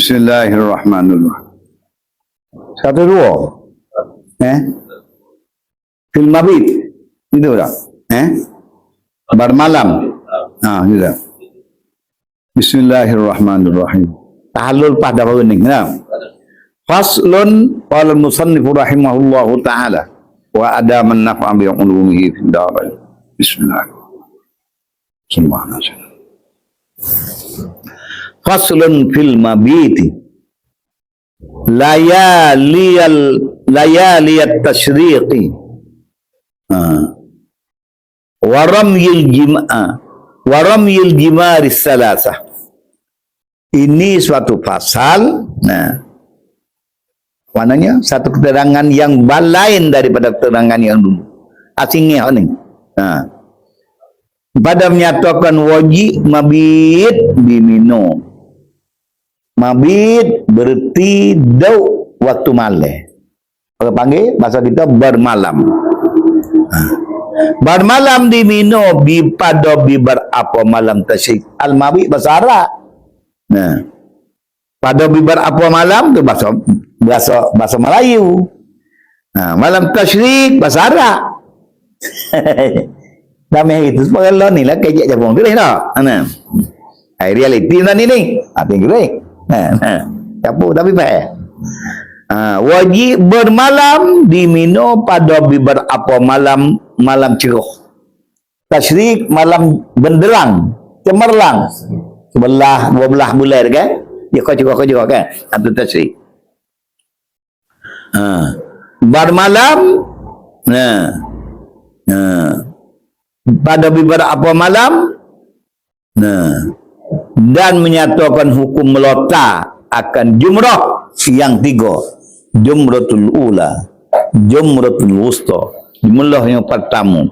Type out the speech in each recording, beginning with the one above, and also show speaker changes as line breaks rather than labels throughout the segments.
Bismillahirrahmanirrahim. Satu dua. Eh? Fil mabit. Itu tak? Eh? Bermalam. Ha, itu tak? Bismillahirrahmanirrahim. Tahlul pada baru ni. Ya? Faslun qala al-musannif rahimahullahu ta'ala wa ada man naf'a bi ulumihi fi darai. Bismillahirrahmanirrahim. Subhanallah. Faslun fil mabiti. Layaliyal layaliyat tashriqi. Ha. wa ramyil jim'a wa ramyil jimari salasah. Ini suatu pasal nah. Maknanya satu keterangan yang lain daripada keterangan yang dulu. Asingnya ni. Ha. pada menyatakan wajib mabit diminum Mabit berarti dau waktu malam. Orang panggil bahasa kita bermalam. Ha. Bermalam di Mino bi pada bi berapa malam tasyrik. Al mabit bahasa Arab. Nah. Pada bi berapa malam tu bahasa bahasa bahasa Melayu. Nah, malam tasyrik bahasa Arab. Damai itu sebagai lo ni lah kejap jabung tu tak? Nah. Hai reality ni ni. Apa yang Ha, ha. Campur tapi baik. Ha, wajib bermalam di Mino pada beberapa malam malam cerah. Tasyrik malam benderang, cemerlang. Sebelah, dua belah bulan kan? Ya kau juga, kau juga kan? Itu tasyrik. Ha. Bermalam, nah, nah, pada beberapa malam, nah, dan menyatakan hukum melota akan jumrah yang tiga. Jumratul ula jumratul wusta jumrah yang pertama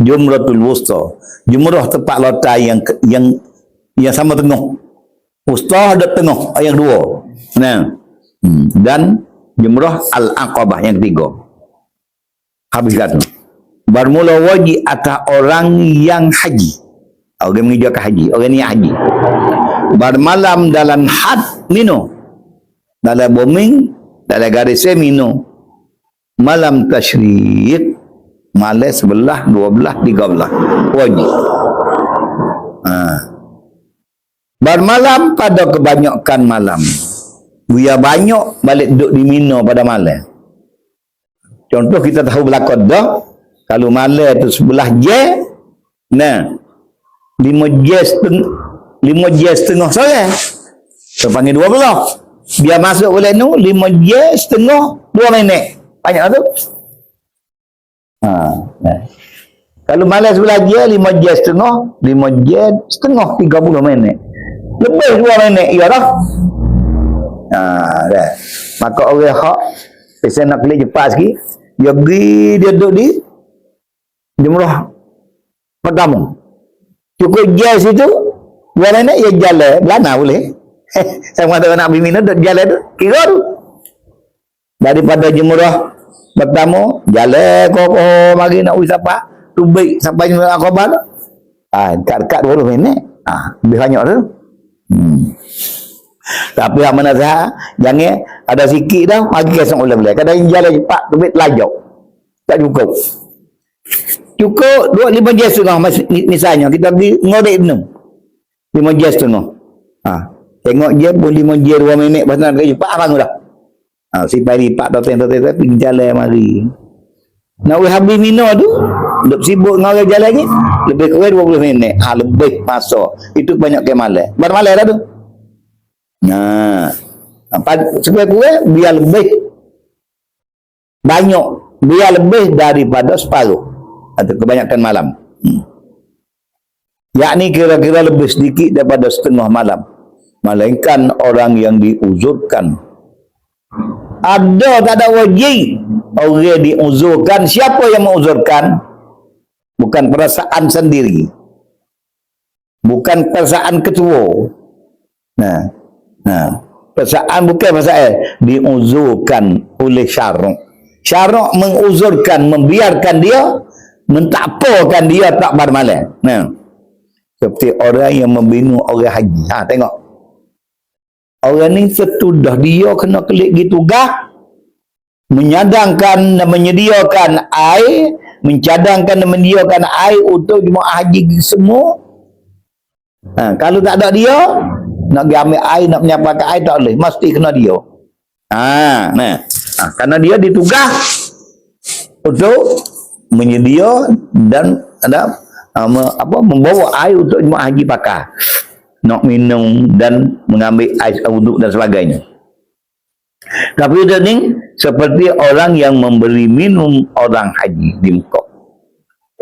jumratul wusta jumrah tempat lota yang yang yang sama tengah. Wusta ada tengah yang dua. Nah. Hmm. dan jumrah al aqabah yang tiga. Habis kata bermula wajib atas orang yang haji orang mengijakan haji orang ni haji bermalam dalam had mino dalam bombing dalam garis mino malam tasyrik malam sebelah dua belah tiga belah wajib ha. bermalam pada kebanyakan malam Buya banyak balik duduk di Mino pada malam. Contoh kita tahu belakang dah. Kalau malam tu sebelah je. Nah lima jam setengah lima jam setengah sore saya panggil dua belah. Biar masuk boleh nu lima jam setengah dua minit. Banyak tu. Ha, nah. kalau malas sebelah jam lima jam setengah lima jam setengah tiga puluh minit. Lebih dua minit ya dah. Ha, dah. maka orang hak saya nak pilih cepat sikit dia pergi dia duduk di jumlah pertama cukup jazz itu dua nenek ya jalan belana boleh. Saya mengatakan nak bimina duduk jalan tu. Kira tu. Daripada jemurah pertama jalan koko mari nak wisapa tu baik sampai jumlah akobar tu. Ah, dekat-dekat dua puluh minit ah, lebih banyak tu. Hmm. tapi yang mana saya jangan ada sikit dah pagi kesang ulang-ulang. Kadang jalan cepat tu baik lajak tak cukup cukup dua lima jam setengah misalnya kita pergi ngorek enam. Lima jam setengah ha. tengok je pun lima jam dua minit pasal nak kerja pak abang dah. Ha. si pari pak datang datang pergi jalan mari. Nak we habis minum tu duk sibuk ngorek jalan ni lebih kurang dua puluh minit. Ha, lebih masa itu banyak kemalan pada malam dah tu? Nah ha. sebagai kurang biar lebih. Banyak biar lebih daripada separuh atau kebanyakan malam. Hmm. Yakni kira-kira lebih sedikit daripada setengah malam. Melainkan orang yang diuzurkan. Ada tak ada wajib orang diuzurkan. Siapa yang menguzurkan? Bukan perasaan sendiri. Bukan perasaan ketua. Nah, nah, perasaan bukan perasaan diuzurkan oleh syaruk. Syaruk menguzurkan, membiarkan dia mentapakan dia tak bermalam. Nah. Seperti orang yang membinu orang haji. Ha tengok. orang ni setudah dia kena kelik gitu gah menyadangkan dan menyediakan air mencadangkan dan menyediakan air untuk jemaah haji semua ha, kalau tak ada dia nak pergi ambil air nak menyampaikan air tak boleh mesti kena dia ha, nah. ha, kerana dia ditugas untuk menyedia dan ada um, apa membawa air untuk jemaah haji pakai nak minum dan mengambil air wuduk dan sebagainya tapi itu ni seperti orang yang memberi minum orang haji di Mekah.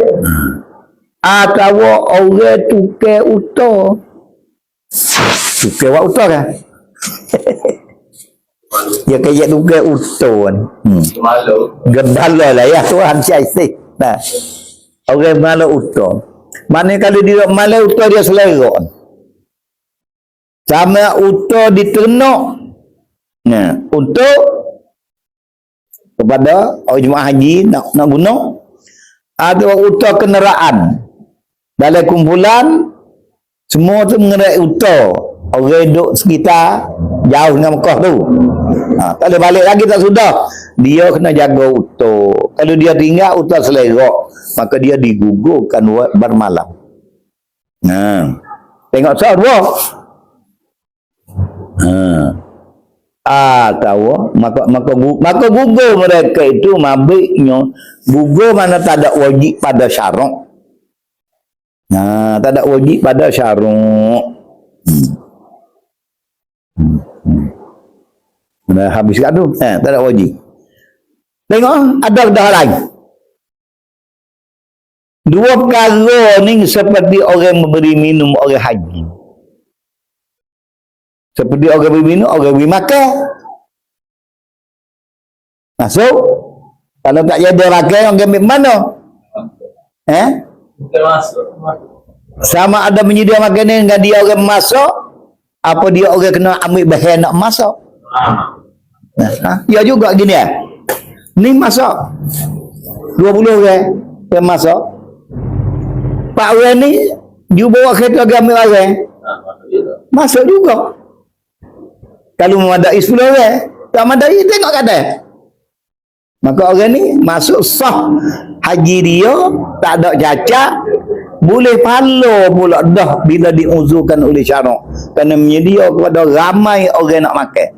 Hmm. Atau orang tukar utah. Tukar buat utah kan? Dia kaya tukar utah kan? Hmm. Gendala lah ya Tuhan syaisih. Nah. Orang malu utah. Mana kalau dia malu utah dia selera. Sama utah diternak Nah, untuk kepada orang jemaah haji nak nak guna. Ada utah kenderaan. Dalam kumpulan semua tu mengenai utah orang duduk sekitar jauh dengan Mekah tu. Ha, kalau balik lagi tak sudah. Dia kena jaga utah kalau dia tinggal utah selerak maka dia digugurkan bermalam nah tengok sah dua ha Ah tahu maka maka maka gugur mereka itu mabiknya gugur mana tak ada wajib pada syarak. Nah, tak ada wajib pada syarak. Hmm. Hmm. hmm. Dah habis kat tu. Eh, tak ada wajib. Tengok ada dah lain. Dua perkara ni seperti orang memberi minum orang haji. Seperti orang berminum, orang bermakan. Masuk. Kalau tak ada rakyat, orang ambil mana? Eh? Sama ada menyedia makanan dengan dia orang masuk, apa dia orang kena ambil bahan nak masuk? Ha? Ya juga gini ya. Ni masuk. 20 orang yang masuk. Pak orang ni, you bawa kereta lagi ambil orang. Masuk juga. Kalau memadai 10 orang, tak memadai tengok kata. Maka orang ni masuk sah haji dia, tak ada cacat, boleh palo pula dah bila diuzurkan oleh syarak. Kerana menyedia kepada ramai orang nak makan.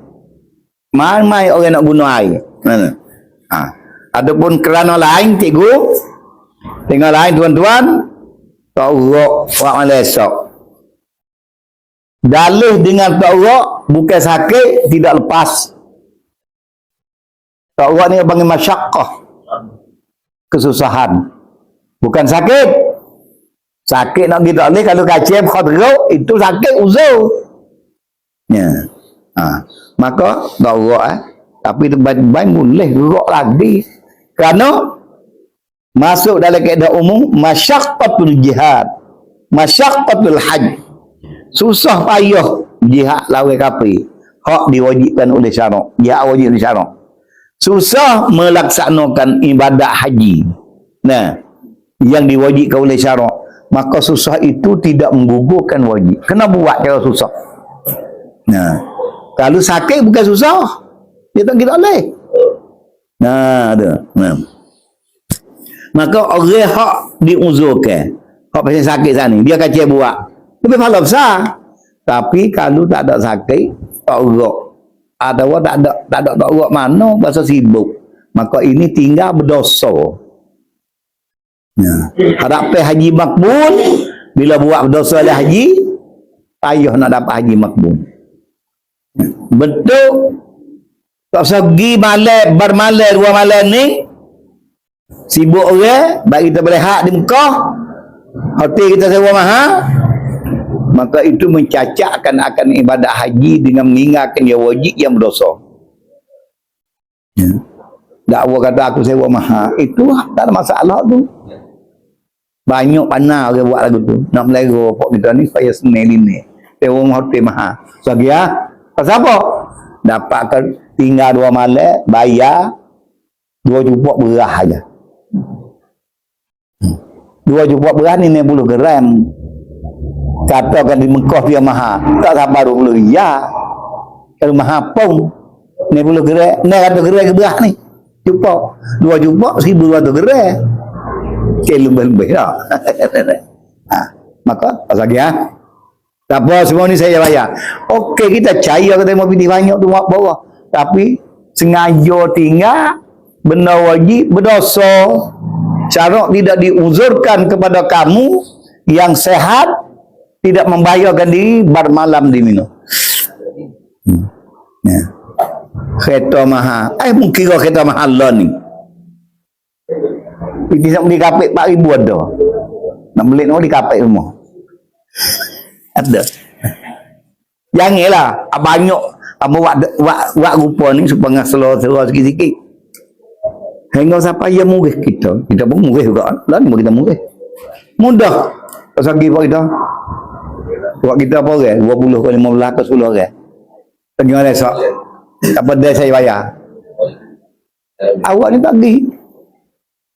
Ramai orang nak guna air. Mana? Ha. Adapun kerana lain, cikgu, tengok lain tuan-tuan, tak buat malam Dalih dengan ta'urak bukan sakit, tidak lepas. Ta'urak ni panggil masyakkah. Kesusahan. Bukan sakit. Sakit nak kita boleh kalau kacim khadraq itu sakit uzur. Ya. Ha. Maka ta'urak eh. Tapi baik-baik boleh gerak lagi. Kerana masuk dalam keadaan umum masyakkatul jihad. Masyakkatul hajj. Susah payah jihad lawan kafir. Hak diwajibkan oleh syarak. Jihad wajib oleh syarak. Susah melaksanakan ibadat haji. Nah yang diwajibkan oleh syarak. Maka susah itu tidak menggugurkan wajib. Kena buat cara susah. Nah kalau sakit bukan susah dia tak kira boleh nah ada nah maka orang hak diuzurkan hak pasal sakit sana dia kacau buat lebih pahala besar. Tapi kalau tak ada sakit, tak. Ada orang tak ada, tak ada tak urut mana, bahasa sibuk. Maka ini tinggal berdosa. Ya. Harap haji makbul, bila buat berdosa oleh haji, payah nak dapat haji makbul. Betul. Tak segi malam, bermalam, dua malam ni, sibuk orang, baik kita boleh hak di Mekah, hotel kita sewa mahal, maka itu mencacakkan akan ibadah haji dengan mengingatkan yang wajib yang berdosa. Ya. Dakwa kata aku sewa mahal. Itu tak ada masalah tu. Banyak panah orang buat lagu tu. Nak melera pok kita ni supaya senil ini. Sewa hotel mahal. So dia, pasal apa? Dapatkan tinggal dua malam, bayar, dua jupuk berah aja. Hmm. Dua jupuk berah ni 60 gram. Katakan di Mekah dia mahal tak sabar dulu ya kalau mahapung ni puluh gerai ni ratus gerai ke belah ni. Jumpa dua dua ratus gerai ke lebih-lebih dah ha, maka pasal dia tak apa semua ni saya bayar. Okey kita caya kita mau pilih banyak tu bawah tapi sengaja tinggal benda wajib berdosa. Syarat tidak diuzurkan kepada kamu yang sehat tidak membahayakan diri bermalam di minum. Hmm. ya. kereta mahal eh mungkin kau kereta mahal lah ni. Pergi nak beli kapek 4 ribu ada. Nak beli nak beli kapek rumah ada. Janganlah banyak apa buat buat buat rupa ni supaya slow-slow sikit-sikit Hingga siapa yang murih kita. Kita pun murih juga. Lain pun kita murih. Mudah. Pasal kita kita. Buat kita apa orang? 20 ke 15 ke 10 orang. Tengah esok. Apa dia saya bayar? Awak ni pergi.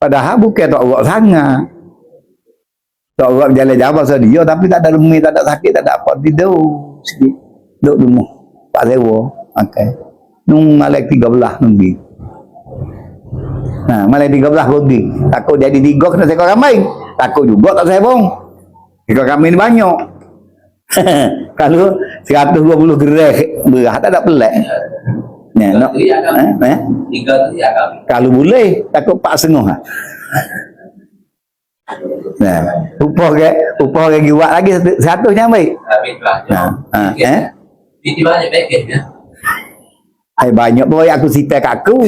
Padahal bukan tak awak sangat. Tak awak jalan-jalan pasal dia. Tapi tak ada rumah, tak ada sakit, tak ada apa. Tidur. Sikit. Duduk rumah. Pak sewa. Okay. Nung malak 13 nunggu. Ha, malam 13 rugi. Takut jadi tiga kena seekor kambing. Takut juga tak saya bong. Seekor kambing ni banyak. Kalau 120 gerai berah tak ada pelik. Ya, no. Eh, eh? Kalau boleh, takut pak sengah. Nah, upah ke, upah ke lagi satu, satu yang. Nah, ha, eh?
Di banyak paket ya.
Hai banyak boy aku sitai kat aku.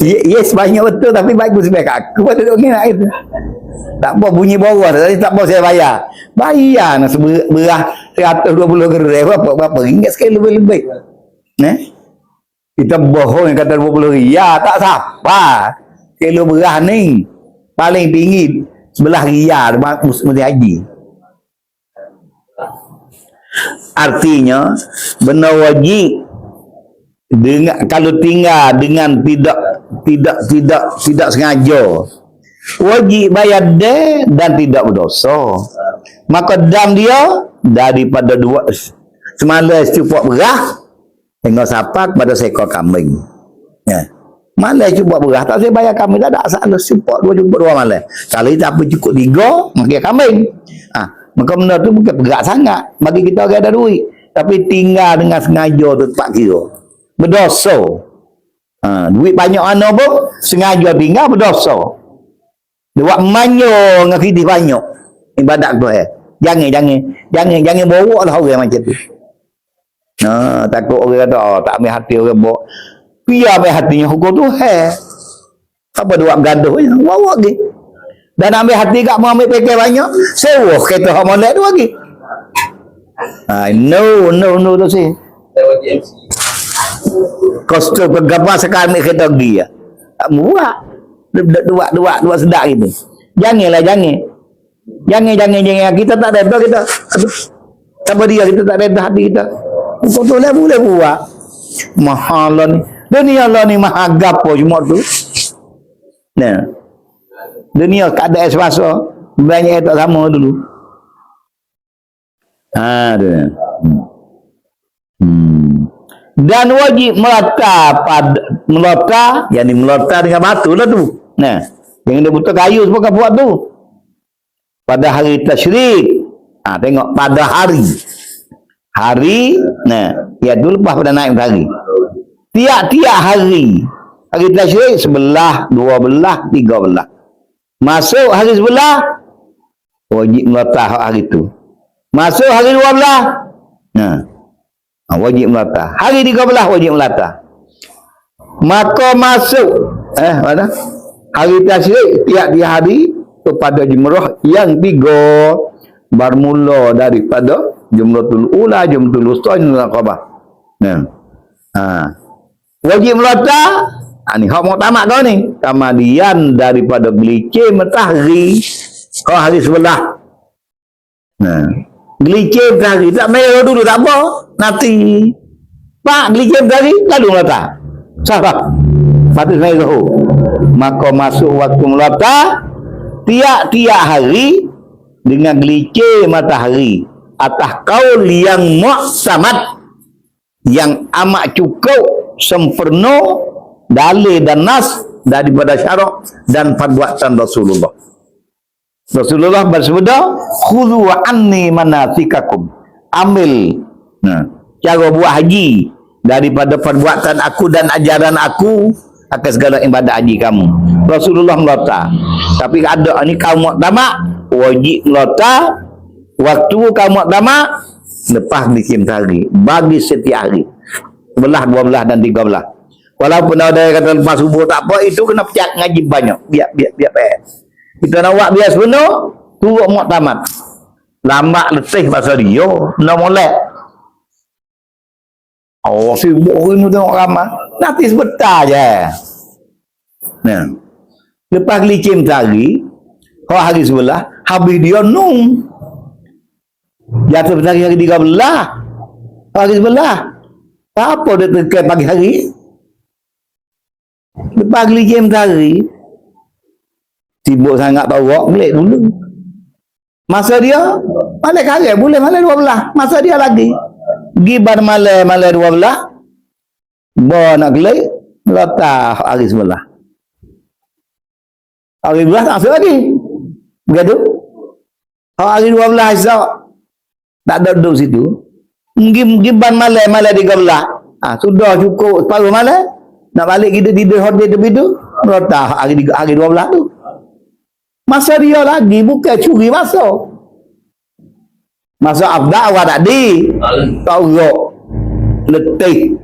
Ye- Yes banyak betul tapi bagus sebaik aku pada duk ni nak itu. Tak apa bunyi bawah tadi tak apa saya bayar. Bayar nak seber- berah 120 gerai berapa berapa ringgit sekali lebih-lebih. Nah. Kita bohong yang kata 20 ria tak siapa. Kilo berah ni paling tinggi sebelah ria mesti haji. Artinya benar wajib dengan kalau tinggal dengan tidak tidak tidak tidak sengaja. Wajib bayar dia dan tidak berdosa. Maka dam dia daripada dua semalas cukup berah hingga sapa kepada seekor kambing. Ya. Malas cukup berah tak saya bayar kambing. Tak ada salah cukup dua cukup dua malas kalau tak apa cukup tiga maka kambing. Ah maka benda tu bukan berat sangat bagi kita orang ada duit tapi tinggal dengan sengaja tu tak kira berdosa. Ha, duit banyak mana pun sengaja tinggal berdosa. Dia buat manyo dengan kidih banyak. Ibadat tu eh. Jangan, jangan. Jangan, jangan bawa lah orang macam tu. Ha, takut orang kata, oh, tak ambil hati orang bawa. Biar ambil hatinya hukum tu, eh. Apa dia buat gaduh je? Bawa lagi. Dan ambil hati kat mau ambil pakai banyak, sewa kereta hak molek tu lagi. Ha, no, no, no tu sih. Kostum bergambar sekarang ni kereta ya. Tak murah. Dua, dua, dua, dua sedap gitu. Janganlah, jangan. Jangan, jangan, jangan. Kita tak reda kita. Siapa dia kita tak reda hati kita. Kau tu lah boleh buat. Mahal lah ni. Dunia lah ni mahal gapo cuma tu. Nah. Dunia keadaan semasa. Banyak yang tak sama dulu. Ha, tu. Hmm. Hmm dan wajib melata pada melata yang melata dengan batu lah tu nah yang dia butuh kayu kau buat tu pada hari tasyrik ha, tengok pada hari hari nah ya dulu lepas pada naik hari tiap-tiap hari hari tasyrik sebelah dua belah tiga belah masuk hari sebelah wajib melata hari tu masuk hari dua belah nah Ha, wajib melata. Hari 13 wajib melata. Maka masuk eh mana? Hari tasyrik tiap-tiap hari kepada jumrah yang tiga bermula daripada jumratul ula, jumratul usta, jumratul aqabah. Nah. Ha. Wajib melata Ha, ni hak muktamad kau ni. Kemudian daripada gelicir matahari kau hari sebelah. Nah. Gelicir matahari. Tak merah dulu tak apa nanti pak beli game tadi lalu melata sahabat patut saya tahu maka masuk waktu melata tiap-tiap hari dengan gelicir matahari atas kaul yang muhsamad yang amat cukup sempurna dalil dan nas daripada syarak dan perbuatan Rasulullah. Rasulullah bersabda, "Khudhu anni manasikakum." Ambil nah, cara buat haji daripada perbuatan aku dan ajaran aku akan segala ibadat haji kamu. Rasulullah melata. Tapi ada ni kaum muktamad wajib melata waktu kaum muktamad lepas bikin hari bagi setiap hari belah dua belah dan tiga belah walaupun ada yang kata lepas subuh tak apa itu kena pecat ngaji banyak biar biar biar biar kita nak buat biar sebenar turut muktamad lambat letih pasal dia nak molek Oh, sibuk hari ni tengok ramai. Nanti sebentar je. Nah. Lepas licin tadi, kalau hari sebelah, habis dia nung. Jatuh hari tiga belah. Hari sebelah. Apa dia tekan pagi hari? Lepas licin tadi, sibuk sangat bawa, belik dulu. Masa dia, malam karet boleh, malam dua belah. Masa dia lagi. Giban malam, malam dua belah. Bawa nak gelik, letak hari sebelah. Hari 12 tak masuk lagi. Begitu? Hari 12 esok, tak ada duduk situ. Giban malam, malam 13. Ha, sudah cukup separuh malam. Nak balik kita tidur hotel tu itu. Letak hari, hari 12 tu. Masa dia lagi, bukan curi masa. Masa abdak awak tadi. Kau rok. Letih.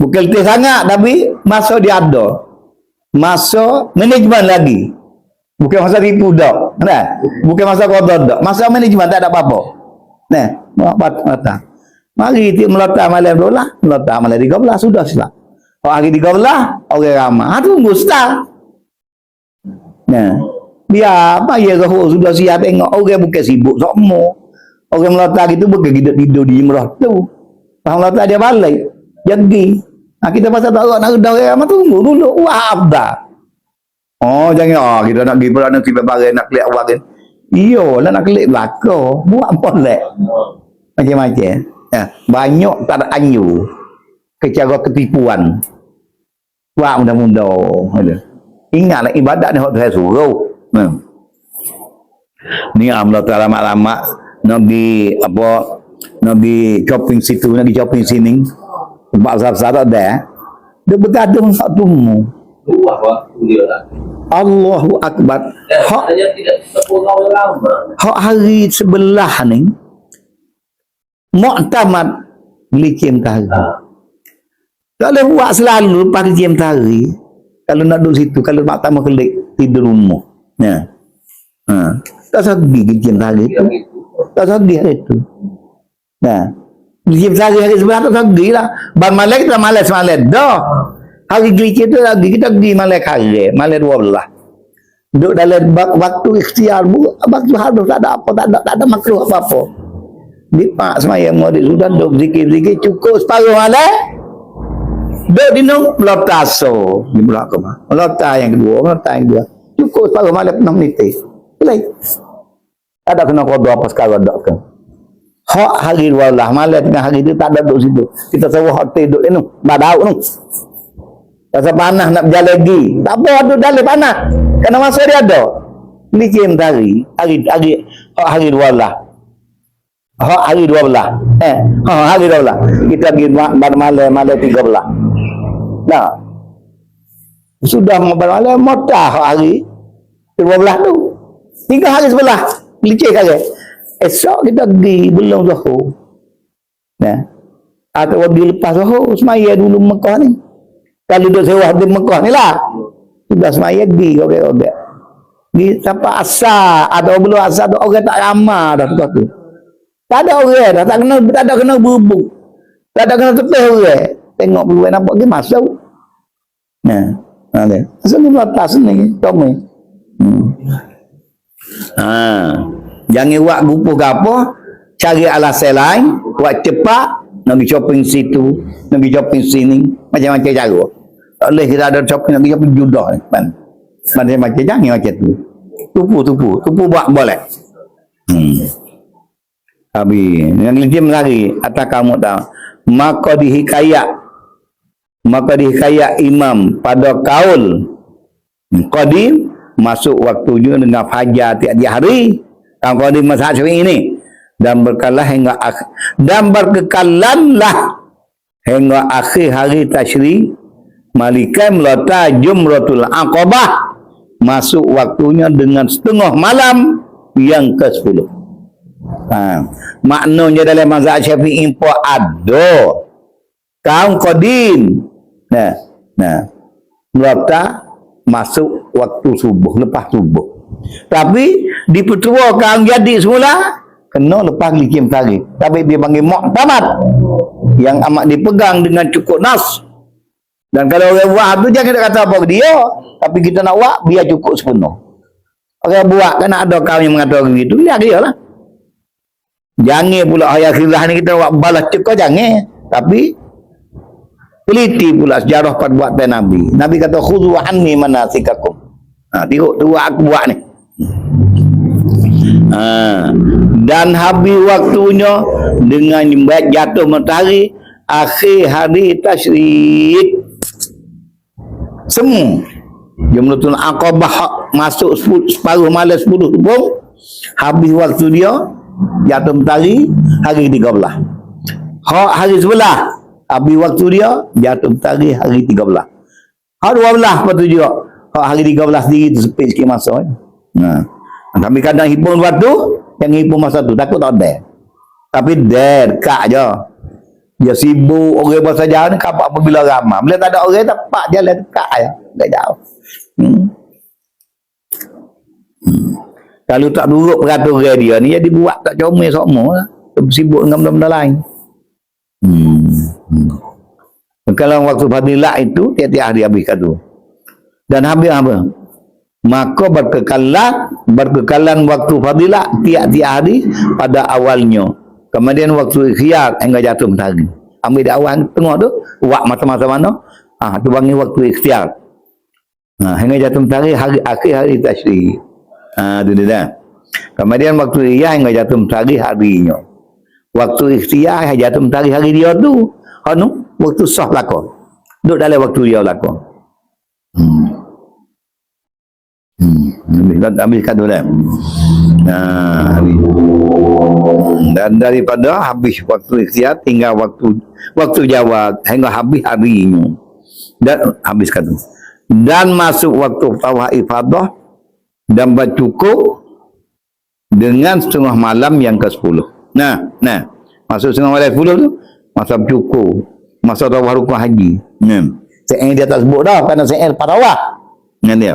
Bukan letih sangat, tapi masa dia ada masa manajemen lagi bukan masa tipu dak nah bukan masa kotor dak masa manajemen tak ada apa-apa nah apa mata mari ti meletak malam dolah meletak malam 13 sudah sila kalau hari 13 orang ramai ha tunggu start nah biar apa ya kau sudah siap tengok orang bukan sibuk semua orang meletak itu bukan kita tidur di imrah tu orang meletak dia balik jadi Ha, kita pasal tak nak redar orang ramai tunggu dulu. Wah, abdah. Oh, jangan. Oh, kita nak pergi pula nanti barang nak klik awak kan. Iyo, lah nak klik belakang. Buat boleh. Macam-macam. Ya, banyak tak ada anyu. Kecara ketipuan. Wah, mudah-mudah. Ingatlah ibadat ni waktu saya suruh. Hmm. Ni amla tak lama-lama nak pergi apa nak pergi shopping situ nak pergi shopping sini sebab sahabat ada dia bergaduh sak tumu
Luah waktu dia lah.
Allahu Akbar
Dan
hak,
orang
hak hari sebelah ni Mu'tamad licin tari
Ha.
Kalau buat selalu pagi jam tari kalau nak duduk situ kalau mak tamu kelik tidur rumah. Ya. Ha. tak sagi jam tari tu.
Yang itu.
tak sagi hari tu. Nah jam tari hari sebelah tak sagi lah. Ban malam kita malam semalam dah. Hari gelicin tu lagi kita pergi malam kare malam dua belah. Duduk dalam waktu ikhtiar waktu harus tak ada apa tak ada tak ada makruh apa-apa. Di pak semayang mau sudah duduk zikir-zikir cukup separuh malam duduk di nung melota so di belakang mah melota yang kedua melota yang kedua cukup separuh malam 6 minit selesai ada kena kodoh apa sekarang tak kan hak hari dua lah malam tengah hari tu tak ada duduk situ kita sewa hotel duduk ni badau ni Rasa panas nak berjalan lagi. Tak apa ada dalam panas. Kena masa dia ada. Licin tari. Hari hari hak hari dua. Hak hari dua belah. Eh, hari dua belah. Kita pergi malam malam tiga belah. Nah. Sudah pada malam motah hari dua belah tu. Tiga hari sebelah. Licin kali. Esok kita pergi belum zuhur. Nah. Atau dia lepas zuhur semaya dulu Mekah ni. Kalau duduk sewa di Mekah ni lah. Sudah semaya di okey-okey. Di sampai asar atau belum asar tu orang tak ramah dah tu tu. Tak ada orang dah tak kena tak ada kena bubuk. Tak ada kena tepih orang. Tengok peluang nampak dia masuk. Nah, ada. Asal ni atas ni, kami. Hmm. Ha. Jangan buat gupu ke apa, cari alasan lain, buat cepat, nak pergi shopping situ, nak pergi shopping sini, macam-macam cara. Tak boleh kita ada shopping, nak pergi shopping judah ni. Man. Macam-macam, jangan macam tu. Tupu, tupu. Tupu buat boleh. Hmm. Abi, yang lijim lagi atas kamu tahu. Maka dihikayak maka dihikayak imam pada kaul qadim masuk waktunya dengan fajar tiap-tiap hari. Kaum qadim mazhab Syafi'i ini dan berkalah hingga ak- dan berkekalanlah hingga akhir hari tasyrik Malikai melata jumratul aqabah masuk waktunya dengan setengah malam yang ke-10. Ha. Maknanya dalam mazhab Syafi'i pun ada kaum qadim. Nah, nah. Melata masuk waktu subuh, lepas subuh. Tapi di petua kaum jadi semula kena lepas likim tari. Tapi dia panggil mu'tamad yang amat dipegang dengan cukup nas. Dan kalau orang buat tu jangan kata apa dia. Tapi kita nak buat, biar cukup sepenuh. Orang buat kan ada kaum yang mengatakan begitu, ya dia lah. Jangan pula ayat khilaf ni kita buat balas cukup, jangan. Tapi, teliti pula sejarah perbuatan Nabi. Nabi kata, khudu anni manasikakum. Ha, tengok tu aku buat ni. Ha, dan habis waktunya dengan jatuh matahari akhir hari tasyrik semu jumlatul aqabah masuk sepuluh, separuh malam 10 subuh habis waktu dia jatuh matahari hari 13 hak hari sebelah habis waktu dia jatuh matahari hari 13 hak 12 lepas tu juga. Hak hari 13 sendiri tu sepit sikit masa eh. nah kami kadang himpun waktu yang himpun masa tu takut tak ada tapi der kak je. Dia sibuk orang bahasa jauh ni kapak apabila ramai. Bila tak ada orang tepat dia lah dekat je. Tak jauh. Hmm. Hmm. kalau tak duduk peraturan dia ni jadi buat tak comel semua. Lah sibuk dengan benda-benda lain hmm. Hmm. kalau waktu fadilah itu tiap-tiap hari habiskan tu. Dan habis apa? Maka berkekalan berkekalan waktu fadilah tiap-tiap hari pada awalnya. Kemudian waktu khiyar hingga jatuh matahari. Ambil di awal tengok tu buat masa-masa mana? Ah tu panggil waktu ikhtiar. Ha, hingga jatuh matahari hari akhir hari tasyrik ha, tu dia dah. Kemudian waktu khiyar hingga jatuh matahari harinya waktu ikhtiar jatuh matahari hari dia tu anu waktu sah lakon duduk dalam waktu dia lakon hmm Hmm, ambil, ambil kadu dah. Nah, habis. Dan daripada habis waktu ikhtiar tinggal waktu waktu jawab hingga habis harinya. Dan habis kadu. Dan masuk waktu tawaf ifadah dan bercukup dengan setengah malam yang ke-10. Nah, nah. Masuk setengah malam 10 tu masa cukup. Masa tawaf rukun haji. Nah. Saya dia tak sebut dah kerana saya lepas tawaf. Nah dia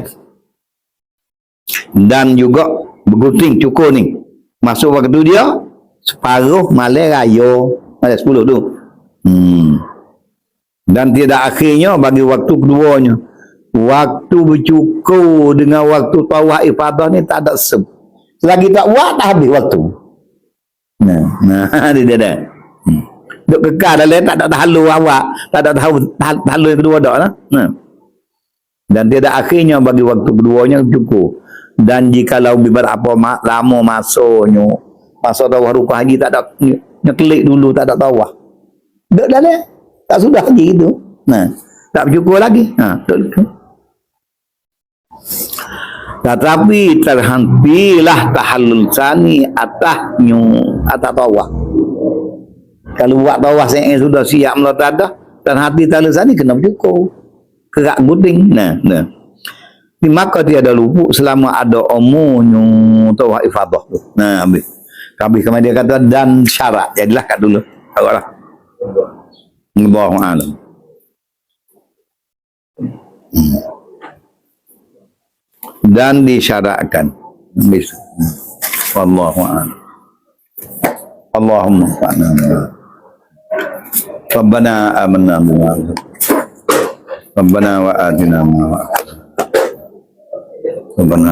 dan juga bergunting cukur ni masuk waktu dia separuh malam raya malam 10 tu hmm. dan tidak akhirnya bagi waktu keduanya waktu bercukur dengan waktu tawaf ifadah ni tak ada seb selagi tak buat dah habis waktu nah nah dia dah hmm. duk kekal dalam tak ada tahalu awak. Tak ada tahu tahalu kedua dak lah nah. Dan tidak akhirnya bagi waktu keduanya cukup. Dan jikalau beberapa ma- lama masuknya masa tawah rukun haji tak ada nyeklik dulu tak ada tawah. Duduk dalam tak sudah haji itu. Nah tak bercukur lagi. Ha duduk itu tetapi terhentilah tahallul sani atasnya atas tawah kalau buat tawah saya sudah siap meletak dan hati tahallul sani kena bercukur kerak guding nah nah ni maka tiada luput selama ada umurnya tawaf ifadah tu. Nah, habis. Habis kemudian dia kata dan syarat. Jadilah kat dulu. Agaklah. Allah alam. Hmm. Dan disyaratkan. Habis. Wallahu a'lam. Allahumma fa'na. Rabbana amanna bima Rabbana wa atina ma wa'adna. Rabbana